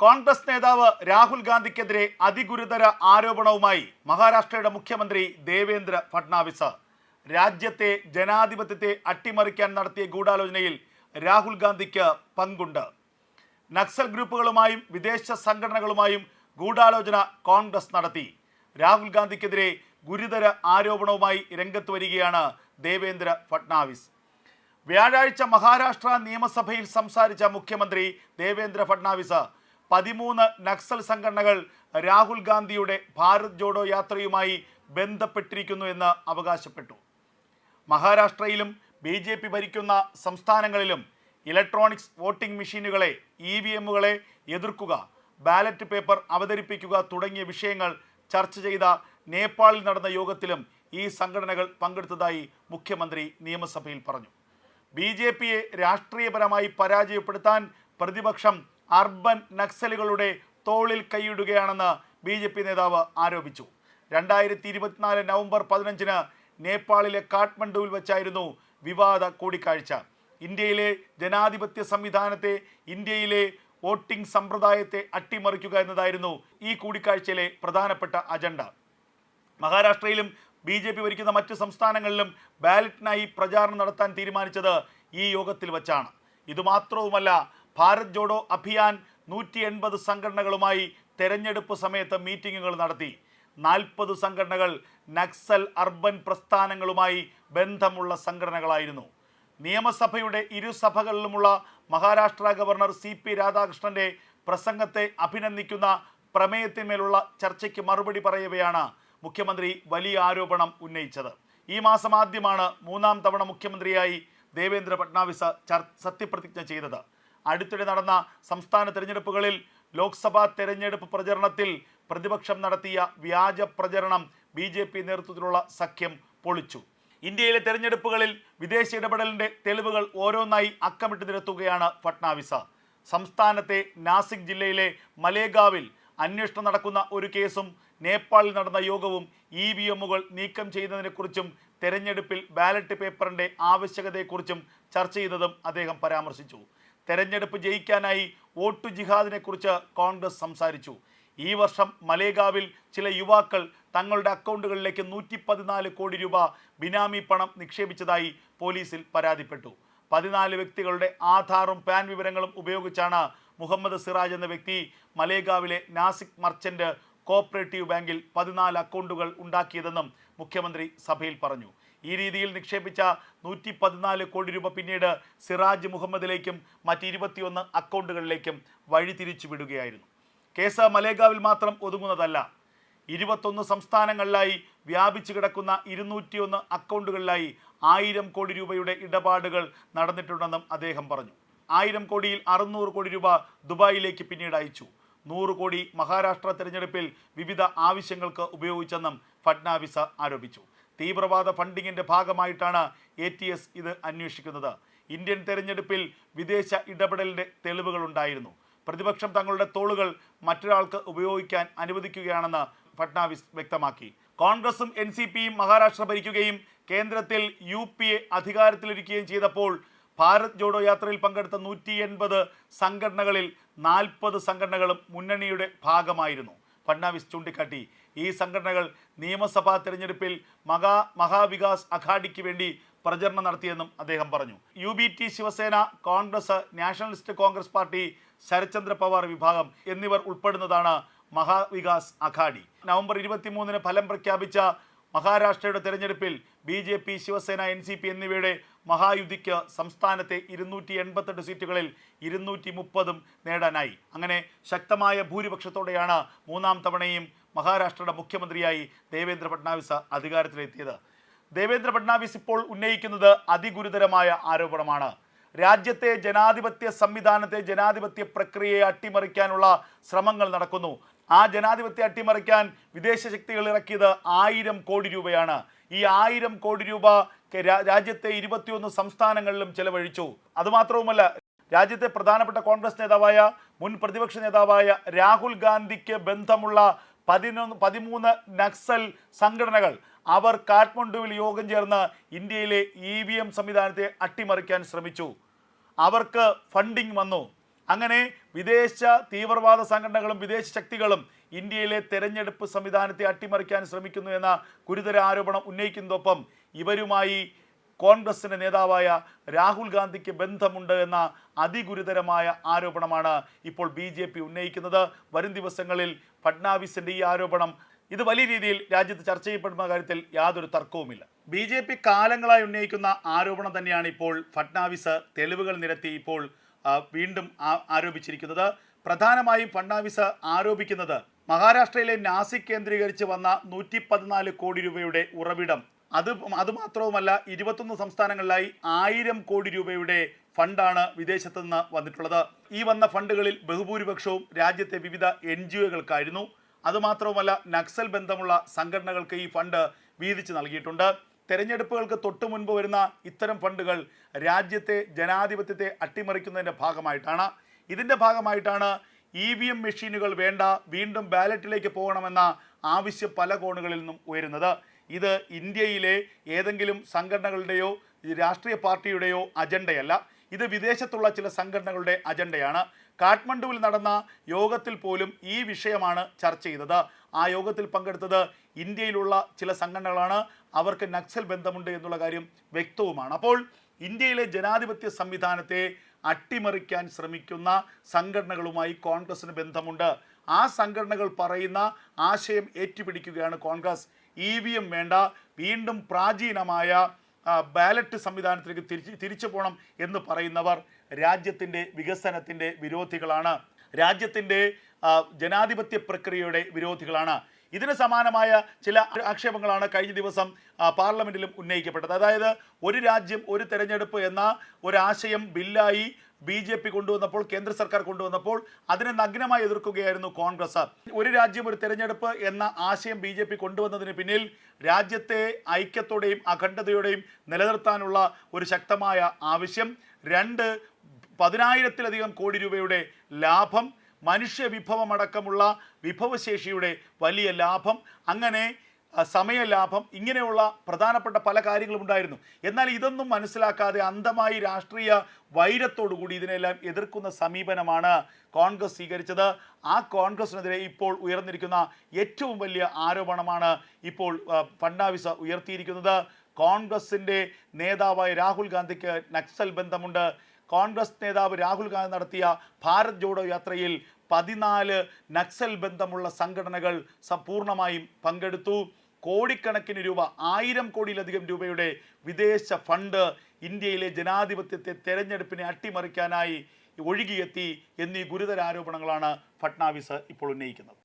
കോൺഗ്രസ് നേതാവ് രാഹുൽ ഗാന്ധിക്കെതിരെ അതിഗുരുതര ആരോപണവുമായി മഹാരാഷ്ട്രയുടെ മുഖ്യമന്ത്രി ദേവേന്ദ്ര ഫട്നാവിസ് രാജ്യത്തെ ജനാധിപത്യത്തെ അട്ടിമറിക്കാൻ നടത്തിയ ഗൂഢാലോചനയിൽ രാഹുൽ ഗാന്ധിക്ക് പങ്കുണ്ട്. നക്സൽ ഗ്രൂപ്പുകളുമായും വിദേശ സംഘടനകളുമായും ഗൂഢാലോചന കോൺഗ്രസ് നടത്തി. രാഹുൽ ഗാന്ധിക്കെതിരെ ഗുരുതര ആരോപണവുമായി രംഗത്ത് വരികയാണ് ദേവേന്ദ്ര ഫട്നാവിസ് വ്യാഴാഴ്ച മഹാരാഷ്ട്ര നിയമസഭയിൽ സംസാരിച്ച മുഖ്യമന്ത്രി ദേവേന്ദ്ര ഫട്നാവിസ് പതിമൂന്ന് നക്സൽ സംഘടനകൾ രാഹുൽ ഗാന്ധിയുടെ ഭാരത് ജോഡോ യാത്രയുമായി ബന്ധപ്പെട്ടിരിക്കുന്നു എന്ന് അവകാശപ്പെട്ടു. മഹാരാഷ്ട്രയിലും ബി ജെ പി ഭരിക്കുന്ന സംസ്ഥാനങ്ങളിലും ഇലക്ട്രോണിക്സ് വോട്ടിംഗ് മെഷീനുകളെ ഇ വി എമ്മുകളെ എതിർക്കുക ബാലറ്റ് പേപ്പർ അവതരിപ്പിക്കുക തുടങ്ങിയ വിഷയങ്ങൾ ചർച്ച ചെയ്ത നേപ്പാളിൽ നടന്ന യോഗത്തിലും ഈ സംഘടനകൾ പങ്കെടുത്തതായി മുഖ്യമന്ത്രി നിയമസഭയിൽ പറഞ്ഞു. ബി ജെ പിയെ രാഷ്ട്രീയപരമായി പരാജയപ്പെടുത്താൻ പ്രതിപക്ഷം അർബൻ നക്സലുകളുടെ തോളിൽ കൈയിടുകയാണെന്ന് ബി ജെ പി നേതാവ് ആരോപിച്ചു. രണ്ടായിരത്തി ഇരുപത്തിനാല് നവംബർ പതിനഞ്ചിന് നേപ്പാളിലെ കാഠ്മണ്ഡുവിൽ വെച്ചായിരുന്നു വിവാദ കൂടിക്കാഴ്ച. ഇന്ത്യയിലെ ജനാധിപത്യ സംവിധാനത്തെ ഇന്ത്യയിലെ വോട്ടിംഗ് സമ്പ്രദായത്തെ അട്ടിമറിക്കുക എന്നതായിരുന്നു ഈ കൂടിക്കാഴ്ചയിലെ പ്രധാനപ്പെട്ട അജണ്ട. മഹാരാഷ്ട്രയിലും ബി ജെ പി ഭരിക്കുന്ന മറ്റ് സംസ്ഥാനങ്ങളിലും ബാലറ്റിനായി പ്രചാരണം നടത്താൻ തീരുമാനിച്ചത് ഈ യോഗത്തിൽ വച്ചാണ്. ഇതുമാത്രവുമല്ല ഭാരത് ജോഡോ അഭിയാൻ നൂറ്റി എൺപത് സംഘടനകളുമായി തെരഞ്ഞെടുപ്പ് സമയത്ത് മീറ്റിങ്ങുകൾ നടത്തി. നാൽപ്പത് സംഘടനകൾ നക്സൽ അർബൻ പ്രസ്ഥാനങ്ങളുമായി ബന്ധമുള്ള സംഘടനകളായിരുന്നു. നിയമസഭയുടെ ഇരുസഭകളിലുമുള്ള മഹാരാഷ്ട്ര ഗവർണർ സി പി രാധാകൃഷ്ണന്റെ പ്രസംഗത്തെ അഭിനന്ദിക്കുന്ന പ്രമേയത്തിന്മേലുള്ള ചർച്ചയ്ക്ക് മറുപടി പറയവെയാണ് മുഖ്യമന്ത്രി വലിയ ആരോപണം ഉന്നയിച്ചത്. ഈ മാസം ആദ്യമാണ് മൂന്നാം തവണ മുഖ്യമന്ത്രിയായി ദേവേന്ദ്ര ഫട്നാവിസ് സത്യപ്രതിജ്ഞ ചെയ്തത്. അടുത്തിടെ നടന്ന സംസ്ഥാന തെരഞ്ഞെടുപ്പുകളിൽ ലോക്സഭാ തെരഞ്ഞെടുപ്പ് പ്രചരണത്തിൽ പ്രതിപക്ഷം നടത്തിയ വ്യാജ പ്രചരണം ബി ജെ പി നേതൃത്വത്തിലുള്ള സഖ്യം പൊളിച്ചു. ഇന്ത്യയിലെ തെരഞ്ഞെടുപ്പുകളിൽ വിദേശ ഇടപെടലിന്റെ തെളിവുകൾ ഓരോന്നായി അക്കമിട്ട് നിരത്തുകയാണ് ഫട്നാവിസ. സംസ്ഥാനത്തെ നാസിക് ജില്ലയിലെ മലേഗാവിൽ അന്വേഷണം നടക്കുന്ന ഒരു കേസും നേപ്പാളിൽ നടന്ന യോഗവും ഇ വി എമ്മുകൾ നീക്കം ചെയ്യുന്നതിനെക്കുറിച്ചും തെരഞ്ഞെടുപ്പിൽ ബാലറ്റ് പേപ്പറിന്റെ ആവശ്യകതയെക്കുറിച്ചും ചർച്ച ചെയ്തതും അദ്ദേഹം പരാമർശിച്ചു. തെരഞ്ഞെടുപ്പ് ജയിക്കാനായി വോട്ട് ജിഹാദിനെക്കുറിച്ച് കോൺഗ്രസ് സംസാരിച്ചു. ഈ വർഷം മലേഗാവിൽ ചില യുവാക്കൾ തങ്ങളുടെ അക്കൗണ്ടുകളിലേക്ക് നൂറ്റി പതിനാല് കോടി രൂപ ബിനാമി പണം നിക്ഷേപിച്ചതായി പോലീസിൽ പരാതിപ്പെട്ടു. പതിനാല് വ്യക്തികളുടെ ആധാറും പാൻ വിവരങ്ങളും ഉപയോഗിച്ചാണ് മുഹമ്മദ് സിറാജ് എന്ന വ്യക്തി മലേഗാവിലെ നാസിക് മർച്ചന്റ് കോഓപ്പറേറ്റീവ് ബാങ്കിൽ പതിനാല് അക്കൗണ്ടുകൾ ഉണ്ടാക്കിയതെന്നും മുഖ്യമന്ത്രി സഭയിൽ പറഞ്ഞു. ഈ രീതിയിൽ നിക്ഷേപിച്ച നൂറ്റി പതിനാല് കോടി രൂപ പിന്നീട് സിറാജ് മുഹമ്മദിലേക്കും മറ്റ് ഇരുപത്തിയൊന്ന് അക്കൗണ്ടുകളിലേക്കും വഴിതിരിച്ചു വിടുകയായിരുന്നു കേസ് മലേഗാവിൽ മാത്രം ഒതുങ്ങുന്നതല്ല. ഇരുപത്തൊന്ന് സംസ്ഥാനങ്ങളിലായി വ്യാപിച്ചു കിടക്കുന്ന ഇരുന്നൂറ്റിയൊന്ന് അക്കൗണ്ടുകളിലായി ആയിരം കോടി രൂപയുടെ ഇടപാടുകൾ നടന്നിട്ടുണ്ടെന്നും അദ്ദേഹം പറഞ്ഞു. ആയിരം കോടിയിൽ അറുന്നൂറ് കോടി രൂപ ദുബായിലേക്ക് പിന്നീട് അയച്ചു. നൂറ് കോടി മഹാരാഷ്ട്ര തെരഞ്ഞെടുപ്പിൽ വിവിധ ആവശ്യങ്ങൾക്ക് ഉപയോഗിച്ചെന്നും ഫഡ്നാവിസ് ആരോപിച്ചു. തീവ്രവാദ ഫണ്ടിങ്ങിന്റെ ഭാഗമായിട്ടാണ് എ ടി എസ് ഇത് അന്വേഷിക്കുന്നത്. ഇന്ത്യൻ തെരഞ്ഞെടുപ്പിൽ വിദേശ ഇടപെടലിന്റെ തെളിവുകളുണ്ടായിരുന്നു പ്രതിപക്ഷം തങ്ങളുടെ തോളുകൾ മറ്റൊരാൾക്ക് ഉപയോഗിക്കാൻ അനുവദിക്കുകയാണെന്ന് ഫട്നാവിസ് വ്യക്തമാക്കി. കോൺഗ്രസും എൻ സി പിയും മഹാരാഷ്ട്ര ഭരിക്കുകയും കേന്ദ്രത്തിൽ യു പി എ അധികാരത്തിലിരിക്കുകയും ചെയ്തപ്പോൾ ഭാരത് ജോഡോ യാത്രയിൽ പങ്കെടുത്ത നൂറ്റി എൺപത് സംഘടനകളിൽ നാൽപ്പത് സംഘടനകളും മുന്നണിയുടെ ഭാഗമായിരുന്നു. ഫട്നാവിസ് ചൂണ്ടിക്കാട്ടി ഈ സംഘടനകൾ നിയമസഭാ തെരഞ്ഞെടുപ്പിൽ മഹാ മഹാവികാസ് അഘാഡിക്ക് വേണ്ടി പ്രചരണം നടത്തിയെന്നും അദ്ദേഹം പറഞ്ഞു. U B T Shiv Sena Congress Nationalist Congress party Sharadchandra Pawar വിഭാഗം എന്നിവർ ഉൾപ്പെടുന്നതാണ് മഹാവികാസ് അഘാഡി നവംബർ ഇരുപത്തിമൂന്നിന് ഫലം പ്രഖ്യാപിച്ച മഹാരാഷ്ട്രയുടെ തെരഞ്ഞെടുപ്പിൽ B J P Shiv Sena N C P എന്നിവയുടെ മഹായുതിക്ക് സംസ്ഥാനത്തെ ഇരുന്നൂറ്റി എൺപത്തെട്ട് സീറ്റുകളിൽ ഇരുന്നൂറ്റി മുപ്പതും നേടാനായി. അങ്ങനെ ശക്തമായ ഭൂരിപക്ഷത്തോടെയാണ് മൂന്നാം തവണയും മഹാരാഷ്ട്രയുടെ മുഖ്യമന്ത്രിയായി ദേവേന്ദ്ര ഫട്നാവിസ് അധികാരത്തിലെത്തിയത്. ദേവേന്ദ്ര ഫട്നാവിസ് ഇപ്പോൾ ഉന്നയിക്കുന്നത് അതിഗുരുതരമായ ആരോപണമാണ്. രാജ്യത്തെ ജനാധിപത്യ സംവിധാനത്തെ ജനാധിപത്യ പ്രക്രിയയെ അട്ടിമറിക്കാനുള്ള ശ്രമങ്ങൾ നടക്കുന്നു. ആ ജനാധിപത്യ അട്ടിമറിക്കാൻ വിദേശ ശക്തികൾ ഇറക്കിയത് ആയിരം കോടി രൂപയാണ്. ഈ ആയിരം കോടി രൂപ രാജ്യത്തെ ഇരുപത്തിയൊന്ന് സംസ്ഥാനങ്ങളിലും ചെലവഴിച്ചു. അതുമാത്രവുമല്ല രാജ്യത്തെ പ്രധാനപ്പെട്ട കോൺഗ്രസ് നേതാവായ മുൻ പ്രതിപക്ഷ നേതാവായ രാഹുൽ ഗാന്ധിക്ക് ബന്ധമുള്ള പതിനൊന്ന് പതിമൂന്ന് നക്സൽ സംഘടനകൾ. അവർ കാഠ്മണ്ഡുവിൽ യോഗം ചേർന്ന് ഇന്ത്യയിലെ ഇ വി എം സംവിധാനത്തെ അട്ടിമറിക്കാൻ ശ്രമിച്ചു. അവർക്ക് ഫണ്ടിങ് വന്നു. അങ്ങനെ വിദേശ തീവ്രവാദ സംഘടനകളും വിദേശ ശക്തികളും ഇന്ത്യയിലെ തെരഞ്ഞെടുപ്പ് സംവിധാനത്തെ അട്ടിമറിക്കാൻ ശ്രമിക്കുന്നു എന്ന ഗുരുതര ആരോപണം ഉന്നയിക്കുന്നതൊപ്പം ഇവരുമായി കോൺഗ്രസിന്റെ നേതാവായ രാഹുൽ ഗാന്ധിക്ക് ബന്ധമുണ്ട് എന്ന അതിഗുരുതരമായ ആരോപണമാണ് ഇപ്പോൾ ബി ജെ പി ഉന്നയിക്കുന്നത്. വരും ദിവസങ്ങളിൽ ഫഡ്നാവിസിന്റെ ഈ ആരോപണം ഇത് വലിയ രീതിയിൽ രാജ്യത്ത് ചർച്ച ചെയ്യപ്പെടുന്ന കാര്യത്തിൽ യാതൊരു തർക്കവുമില്ല. ബി ജെ പി കാലങ്ങളായി ഉന്നയിക്കുന്ന ആരോപണം തന്നെയാണ് ഇപ്പോൾ ഫഡ്നാവിസ് തെളിവുകൾ നിരത്തി ഇപ്പോൾ വീണ്ടും ആരോപിച്ചിരിക്കുന്നത്. പ്രധാനമായും ഫഡ്നാവിസ് ആരോപിക്കുന്നത് മഹാരാഷ്ട്രയിലെ നാസിക് കേന്ദ്രീകരിച്ച് വന്ന നൂറ്റി കോടി രൂപയുടെ ഉറവിടം അത് അതുമാത്രവുമല്ല ഇരുപത്തൊന്ന് സംസ്ഥാനങ്ങളിലായി ആയിരം കോടി രൂപയുടെ ഫണ്ടാണ് വിദേശത്ത് നിന്ന് വന്നിട്ടുള്ളത്. ഈ വന്ന ഫണ്ടുകളിൽ ബഹുഭൂരിപക്ഷവും രാജ്യത്തെ വിവിധ എൻ ജി ഒകൾക്കായിരുന്നു അതുമാത്രവുമല്ല നക്സൽ ബന്ധമുള്ള സംഘടനകൾക്ക് ഈ ഫണ്ട് വീതിച്ച് നൽകിയിട്ടുണ്ട്. തെരഞ്ഞെടുപ്പുകൾക്ക് തൊട്ടു മുൻപ് വരുന്ന ഇത്തരം ഫണ്ടുകൾ രാജ്യത്തെ ജനാധിപത്യത്തെ അട്ടിമറിക്കുന്നതിന്റെ ഭാഗമായിട്ടാണ്. ഇതിന്റെ ഭാഗമായിട്ടാണ് ഇ വി എം മെഷീനുകൾ വേണ്ട വീണ്ടും ബാലറ്റിലേക്ക് പോകണമെന്ന ആവശ്യം പല കോണുകളിൽ നിന്നും ഉയരുന്നത്. ഇത് ഇന്ത്യയിലെ ഏതെങ്കിലും സംഘടനകളുടെയോ രാഷ്ട്രീയ പാർട്ടിയുടെയോ അജണ്ടയല്ല. ഇത് വിദേശത്തുള്ള ചില സംഘടനകളുടെ അജണ്ടയാണ്. കാഠ്മണ്ഡുവിൽ നടന്ന യോഗത്തിൽ പോലും ഈ വിഷയമാണ് ചർച്ച ചെയ്തത്. ആ യോഗത്തിൽ പങ്കെടുത്തത് ഇന്ത്യയിലുള്ള ചില സംഘടനകളാണ്. അവർക്ക് നക്സൽ ബന്ധമുണ്ട് എന്നുള്ള കാര്യം വ്യക്തവുമാണ്. അപ്പോൾ ഇന്ത്യയിലെ ജനാധിപത്യ സംവിധാനത്തെ അട്ടിമറിക്കാൻ ശ്രമിക്കുന്ന സംഘടനകളുമായി കോൺഗ്രസിന് ബന്ധമുണ്ട്. ആ സംഘടനകൾ പറയുന്ന ആശയം ഏറ്റുപിടിക്കുകയാണ് കോൺഗ്രസ്. ഇ വി എം വേണ്ട. വീണ്ടും പ്രാചീനമായ ബാലറ്റ് സംവിധാനത്തിലേക്ക് തിരിച്ച് തിരിച്ചു പോകണം എന്ന് പറയുന്നവർ രാജ്യത്തിന്റെ വികസനത്തിന്റെ വിരോധികളാണ്. രാജ്യത്തിന്റെ ജനാധിപത്യ പ്രക്രിയയുടെ വിരോധികളാണ്. ഇതിന് സമാനമായ ചില ആക്ഷേപങ്ങളാണ് കഴിഞ്ഞ ദിവസം പാർലമെന്റിലും ഉന്നയിക്കപ്പെട്ടത്. അതായത് ഒരു രാജ്യം ഒരു തെരഞ്ഞെടുപ്പ് എന്ന ഒരാശയം ബില്ലായി ബി ജെ പി കൊണ്ടുവന്നപ്പോൾ കേന്ദ്ര സർക്കാർ കൊണ്ടുവന്നപ്പോൾ അതിനെ നഗ്നമായി എതിർക്കുകയായിരുന്നു കോൺഗ്രസ്. ഒരു രാജ്യം ഒരു തെരഞ്ഞെടുപ്പ് എന്ന ആശയം ബി ജെ പി കൊണ്ടുവന്നതിന് പിന്നിൽ രാജ്യത്തെ ഐക്യത്തോടെയും അഖണ്ഡതയോടെയും നിലനിർത്താനുള്ള ഒരു ശക്തമായ ആവശ്യം. രണ്ട് പതിനായിരത്തിലധികം കോടി രൂപയുടെ ലാഭം മനുഷ്യ വിഭവമടക്കമുള്ള വിഭവശേഷിയുടെ വലിയ ലാഭം അങ്ങനെ സമയലാഭം ഇങ്ങനെയുള്ള പ്രധാനപ്പെട്ട പല കാര്യങ്ങളും ഉണ്ടായിരുന്നു. എന്നാൽ ഇതൊന്നും മനസ്സിലാക്കാതെ അന്ധമായി രാഷ്ട്രീയ വൈരത്തോടുകൂടി ഇതിനെല്ലാം എതിർക്കുന്ന സമീപനമാണ് കോൺഗ്രസ് സ്വീകരിച്ചത്. ആ കോൺഗ്രസിനെതിരെ ഇപ്പോൾ ഉയർന്നിരിക്കുന്ന ഏറ്റവും വലിയ ആരോപണമാണ് ഇപ്പോൾ ഫഡ്നാവിസ് ഉയർത്തിയിരിക്കുന്നത്. കോൺഗ്രസിന്റെ നേതാവായ രാഹുൽ ഗാന്ധിക്ക് നക്സൽ ബന്ധമുണ്ട്. കോൺഗ്രസ് നേതാവ് രാഹുൽ ഗാന്ധി നടത്തിയ ഭാരത് ജോഡോ യാത്രയിൽ പതിനാല് നക്സൽ ബന്ധമുള്ള സംഘടനകൾ സമ്പൂർണമായും പങ്കെടുത്തു. കോടിക്കണക്കിന് രൂപ ആയിരം കോടിയിലധികം രൂപയുടെ വിദേശ ഫണ്ട് ഇന്ത്യയിലെ ജനാധിപത്യത്തെ തെരഞ്ഞെടുപ്പിനെ അട്ടിമറിക്കാനായി ഒഴുകിയെത്തി എന്നീ ഗുരുതര ആരോപണങ്ങളാണ് ഫട്നാവിസ് ഇപ്പോൾ ഉന്നയിക്കുന്നത്.